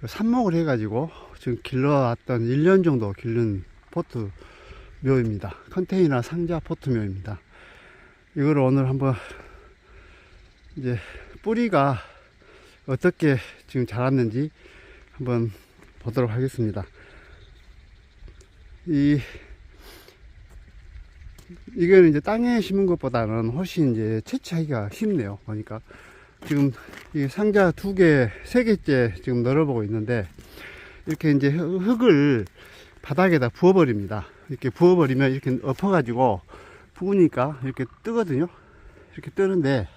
그 삽목을 해가지고 지금 길러왔던 1년 정도 길른 포트 묘입니다. 컨테이너 상자 포트 묘입니다. 이거를 오늘 한번 이제 뿌리가 어떻게 지금 자랐는지 한번 보도록 하겠습니다. 이 이거는 이제 땅에 심은 것보다는 훨씬 이제 채취하기가 쉽네요. 보니까 지금 이 상자 두 개, 세 개째 지금 널어보고 있는데 이렇게 이제 흙- 흙을 바닥에다 부어버립니다. 이렇게 부어버리면 이렇게 엎어가지고 부으니까 이렇게 뜨거든요. 이렇게 뜨는데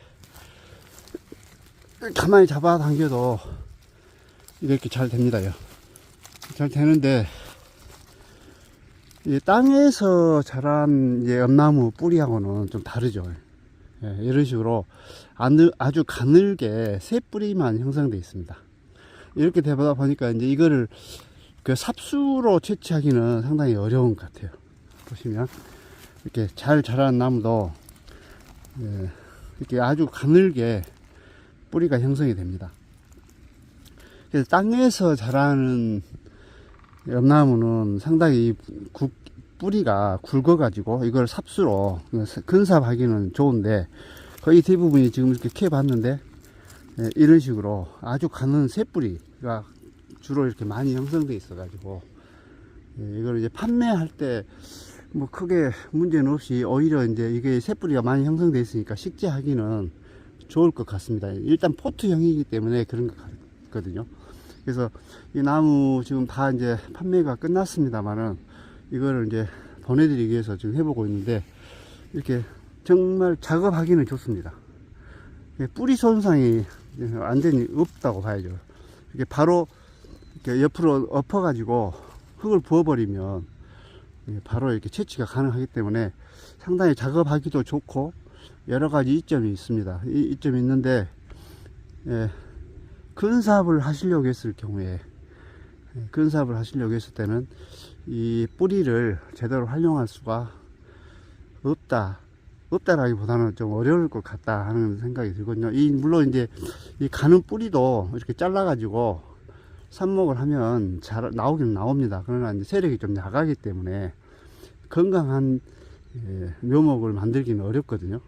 가만히 잡아 당겨도 이렇게 잘 됩니다 요. 잘 되는데 이 땅에서 자란 이제 엄나무 뿌리하고는 좀 다르죠. 예, 이런 식으로 아주 가늘게 새 뿌리만 형성되어 있습니다. 이렇게 되다 보니까 이제 이거를 그 삽수로 채취하기는 상당히 어려운 것 같아요. 보시면 이렇게 잘 자란 나무도 예, 이렇게 아주 가늘게 뿌리가 형성이 됩니다. 그래서 땅에서 자라는 엄나무는 상당히 이 굵- 뿌리가 굵어가지고 이걸 삽수로 근삽하기는 좋은데 거의 대부분이 지금 이렇게 캐 봤는데 예, 이런 식으로 아주 가는 새뿌리가 주로 이렇게 많이 형성돼 있어 가지고 예, 이걸 이제 판매할 때 뭐 크게 문제는 없이 오히려 이제 이게 새뿌리가 많이 형성돼 있으니까 식재하기는 좋을 것 같습니다. 일단 포트형이기 때문에 그런 것 같거든요. 그래서 이 나무 지금 다 이제 판매가 끝났습니다만은 이거를 이제 보내드리기 위해서 지금 해보고 있는데 이렇게 정말 작업하기는 좋습니다. 예, 뿌리 손상이 완전히 없다고 봐야죠. 이렇게 바로 이렇게 옆으로 엎어 가지고 흙을 부어 버리면 예, 바로 이렇게 채취가 가능하기 때문에 상당히 작업하기도 좋고 여러 가지 이점이 있습니다. 이 이점이 있는데 예, 근삽을 하시려고 했을 경우에 예, 근삽을 하시려고 했을 때는 이 뿌리를 제대로 활용할 수가 없다. 없다라기보다는 좀 어려울 것 같다 하는 생각이 들거든요. 이 물론 이제 이 가는 뿌리도 이렇게 잘라 가지고 삽목을 하면 잘 나오긴 나옵니다. 그러나 이제 세력이 좀 약하기 때문에 건강한 예, 묘목을 만들기는 어렵거든요.